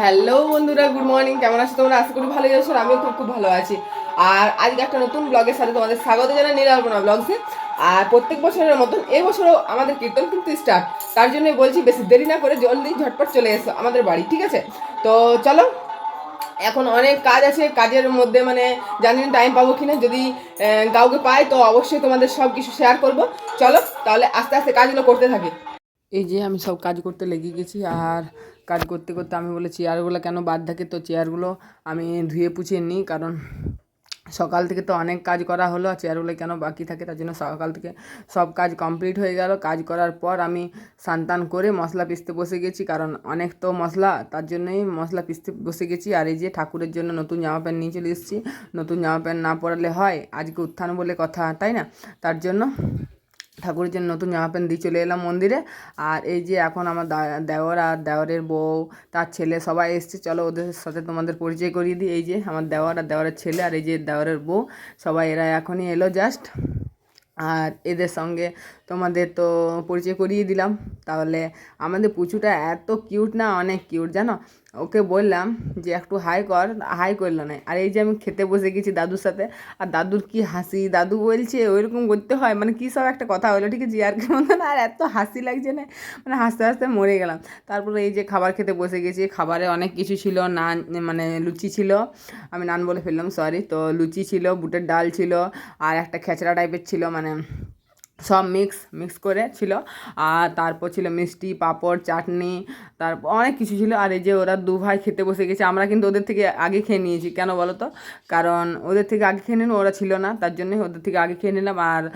Hello বন্ধুরা good morning কেমন আছো তোমরা? আশা করি ভালোই আছো, আমিও খুব খুব ভালো আছি। আর আজকে একটা নতুন ব্লগের সাথে তোমাদের স্বাগত জানাই নীলাল্পনা ব্লগসে আর প্রত্যেক বছরের মতন এবছরও আমাদের কীর্তন কিন্তু স্টার্ট তার জন্যই বলছি, বেশি দেরি না করে জলদি ঝটপট চলে এসো আমাদের বাড়ি, ঠিক আছে? তো চলো, এখন অনেক কাজ আছে, কাজের মধ্যে মানে জানি না টাইম পাবো কিনা, যদি কাউকে পাই তো অবশ্যই তোমাদের সব কিছু শেয়ার করব। চলো, তাহলে আস্তে আস্তে কাজগুলো করতে থাকি। এই যে আমি সব কাজ করতে লেগে গেছি, আর কাজ করতে করতে আমি বলে চেয়ারগুলো কেন বাদ থাকে? তো চেয়ারগুলো আমি ধুয়ে পুছিয়ে নিই, কারণ সকাল থেকে তো অনেক কাজ করা হলো চেয়ারগুলো কেন বাকি থাকে? তার জন্য সকাল থেকে সব কাজ কমপ্লিট হয়ে গেল। কাজ করার পর আমি সান্তান করে মশলা পিষতে বসে গেছি, কারণ অনেক তো মশলা, তার জন্যই মশলা পিষতে বসে গেছি। আর এই যে ঠাকুরের জন্য নতুন জামা প্যান্ট নিয়ে চলে এসেছি। নতুন জামা প্যান্ট না পরালে হয়, আজকে উত্থান বলে কথা, তাই না? তার জন্য ঠাকুরের জন্য নতুন জামা প্যান্ট দিয়ে চলে এলাম মন্দিরে। আর এই যে এখন আমার দেওর আর দেওরের বউ, তার ছেলে সবাই এসছে। চলো ওদের সাথে তোমাদের পরিচয় করিয়ে দিই। এই যে আমার দেওয়ার আর দেওয়ারের ছেলে আর এই যে দেওরের বউ, সবাই এরা এখনই এলো জাস্ট আর এদের সঙ্গে তোমাদের তো পরিচয় করিয়ে দিলাম। তাহলে আমাদের পুচুটা এত কিউট না, অনেক কিউট জানো? ওকে বললাম যে একটু হাই কর, হাই করল না। আর এই যে আমি খেতে বসে গেছি দাদুর সাথে, আর দাদুর কি হাসি? দাদু বলছে, ওইরকম করতে হয়? মানে কী সব একটা কথা হলো, ঠিক আছে? আর কি মতন আর এত হাসি লাগছে না। মানে হাসতে হাসতে মরে গেলাম। তারপরে এই যে খাবার খেতে বসে গেছি, খাবারে অনেক কিছু ছিল, নান মানে লুচি ছিল। আমি নান বলে ফেললাম, সরি। তো লুচি ছিল, বুটের ডাল ছিল, আর একটা খেচড়া টাইপের ছিল মানে সব মিক্স মিক্স করে ছিল। আর তারপর ছিল মিষ্টি, পাঁপড়, চাটনি, তারপর অনেক কিছু ছিল। আর এই যে ওরা দু ভাই খেতে বসে গেছে, আমরা কিন্তু ওদের থেকে আগে খেয়ে নিয়েছি। কেন বলো তো? কারণ ওদের থেকে আগে খেয়ে নিল, ওরা ছিল না। তার জন্যই ওদের থেকে আগে খেয়ে নিলাম। আর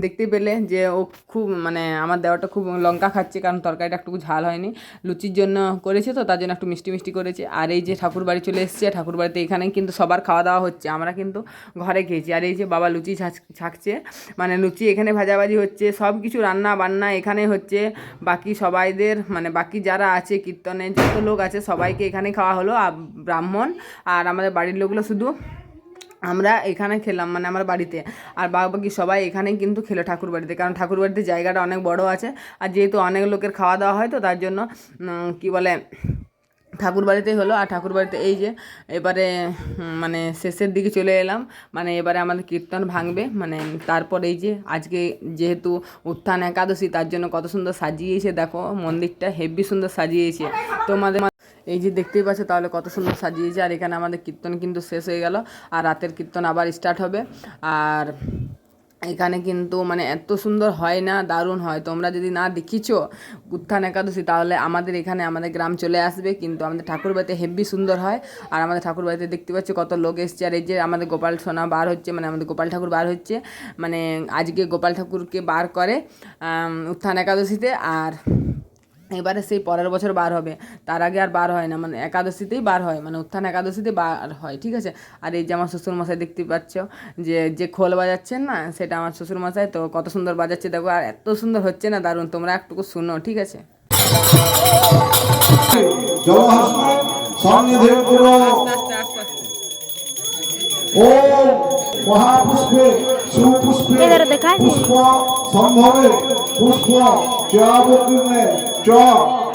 দেখতে পেলে যে ও খুব মানে আমার দেওয়াটা খুব লঙ্কা খাচ্ছে, কারণ তরকারিটা একটু ঝাল হয়নি। লুচির জন্য করেছে তো, তার জন্য একটু মিষ্টি মিষ্টি করেছে। আর এই যে ঠাকুর বাড়ি চলে এসেছে, ঠাকুর বাড়িতে এখানে কিন্তু সবার খাওয়া দাওয়া হচ্ছে। আমরা কিন্তু ঘরে খেয়েছি। আর এই যে বাবা লুচি ছাক- ছাকছে মানে লুচি এখানে ভাজাভাজি হচ্ছে, সব কিছু রান্না বান্না এখানে হচ্ছে। বাকি সবাইদের মানে বাকি যারা আছে কীর্তনে, যত লোক আছে সবাইকে এখানে খাওয়া হলো ব্রাহ্মণ আর আমাদের বাড়ির লোকগুলো শুধু আমরা এখানে খেলাম মানে আমার বাড়িতে। আর বাকি সবাই এখানেই কিন্তু খেলো ঠাকুর বাড়িতে কারণ ঠাকুর বাড়িতে জায়গাটা অনেক বড় আছে। আর যেহেতু অনেক লোকের খাওয়া দাওয়া হয় তো তার জন্য কি বলে ঠাকুর বাড়িতেই হলো, আর ঠাকুর বাড়িতে এই যে এবারে মানে শেষের দিকে চলে এলাম মানে এবারে আমাদের কীর্তন ভাঙবে মানে তারপর এই যে আজকে যেহেতু উত্থান একাদশী, তার জন্য কত সুন্দর সাজিয়েছে, দেখো মন্দিরটা হেভি সুন্দর সাজিয়েছে। তোমাদের এই যে দেখতেই পাচ্ছ তাহলে কত সুন্দর সাজিয়েছে, আর এখানে আমাদের কীর্তন কিন্তু শেষ হয়ে গেল, আর রাতের কীর্তন আবার স্টার্ট হবে, আর এখানে কিন্তু মানে এত সুন্দর হয় না, দারুণ হয়। তোমরা যদি না দেখিছো উত্থান একাদশী, তাহলে আমাদের এখানে আমাদের গ্রাম চলে আসবে। কিন্তু আমাদের ঠাকুর বাড়িতে হেভি সুন্দর হয়। আর আমাদের ঠাকুর বাড়িতে দেখতে পাচ্ছি কত লোক এসছে। আর এই যে আমাদের গোপাল সোনা বার হচ্ছে মানে আমাদের গোপাল ঠাকুর বার হচ্ছে মানে আজকে গোপাল ঠাকুরকে বার করে উত্থান একাদশীতে। আর এবারে সেই পরের বছর বার হবে। তার আগে আর বার হয় না মানে একাদশীতেই বার হয় মানে উত্থান একাদশীতে বার হয় ঠিক আছে? আর এই যে আমার শ্বশুরমশাই দেখতে পাচ্ছ যে যে খোল বাজাচ্ছেন না সেটা আমার শ্বশুরমশাই তো কত সুন্দর বাজাচ্ছে দেখো আর এত সুন্দর হচ্ছে না দারুণ তোমরা একটুকু শুনো ঠিক আছে? মহাপুষ্পে সুপুষ্পে? পুষ্প সম্ভবে পুষ্প Cho.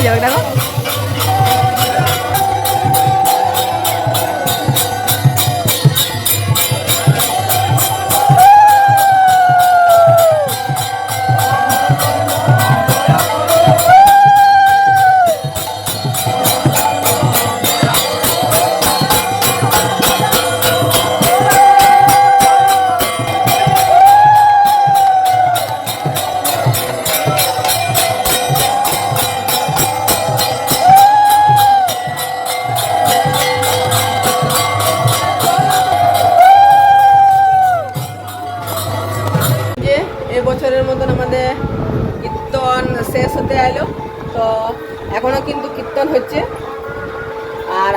হয়ে যাবে দেখো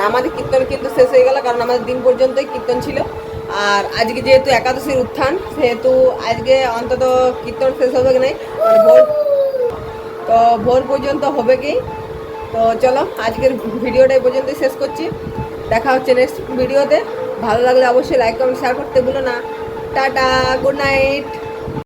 আমাদের কীর্তন কিন্তু শেষ হয়ে গেল, কারণ আমাদের দিন পর্যন্তই কীর্তন ছিল। আর আজকে যেহেতু একাদশীর উত্থান, সেহেতু আজকে অন্তত কীর্তন শেষ হবে কি নাই? মানে ভোর, তো ভোর পর্যন্ত হবে কি? তো চলো, আজকের ভিডিওটা এই পর্যন্তই শেষ করছি। দেখা হচ্ছে নেক্সট ভিডিওতে। ভালো লাগলে অবশ্যই লাইক কমেন্ট শেয়ার করতে ভুলো না। Tata good night